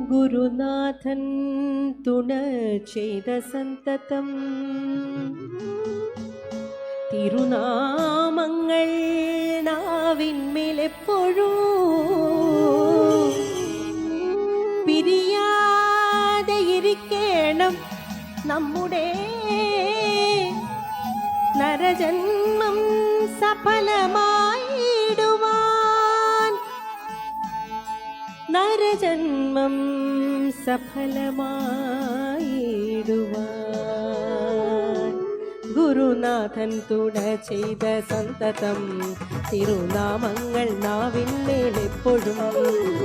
ഗുരുനാഥൻ തുണ ചെയ്ത സന്തതം. തിരുനാമങ്ങൾ നാവിന്മേലെപ്പോഴും പിരിയാതെ ഇരിക്കണം നമ്മുടെ നരജന്മം സഫലമായിടുവാൻ നരജന്മം സഫലമായിടുവാൻ ഗുരുനാഥൻ തുട ചെയ്ത സന്തതം തിരുനാമങ്ങൾ നാവിന്മേലെപ്പോഴും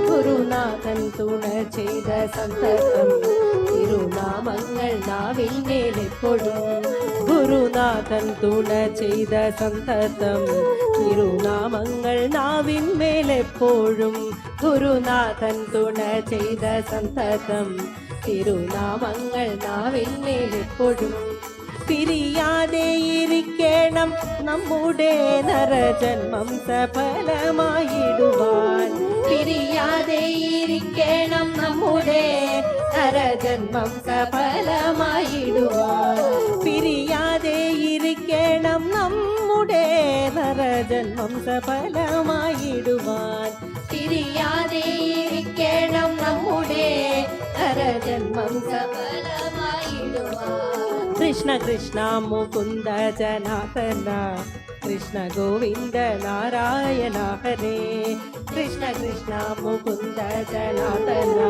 ഗുരുനാഥൻ തുണ ചെയ്ത സന്തതം തിരുനാമങ്ങൾ നാവിന്മേലെപ്പോഴും ഗുരുനാഥൻ തുണ ചെയ്ത സന്തതം തിരുനാമങ്ങൾ നാവിന്മേലെപ്പോഴും ഗുരുനാഥൻ തുണ ചെയ്ത സന്തതം. തിരുനാമങ്ങൾ നാവിന്മേലെപ്പോഴും പിരിയാതെ ഇരിക്കണം നമ്മുടെ നരജന്മം സഫലമായിടുവാൻ. പിരിയാതെ ഇരിക്കണം നമ്മുടെ നരജന്മം സഫലമായിടുവാൻ. ஜன்மம் சபலமாயிடுவான் பிரியாதே கேடம் நம்முடே அரஜன்மம் சபலமாயிடுவான் கிருஷ்ண கிருஷ்ணா முகுந்த ஜனாதனா कृष्ण गोविन्द नारायणाहरे कृष्ण कृष्ण मुकुन्द जनातना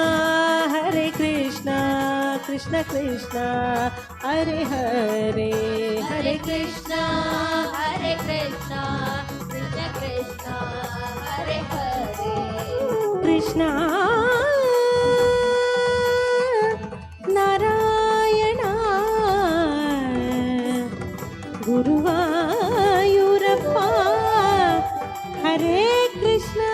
कृष्ण कृष्ण हरे हरे हरे कृष्ण हरे कृष्ण कृष्ण कृष्ण हरे हरे कृष्ण नारायण गुरुवायुरप्पा हरे कृष्ण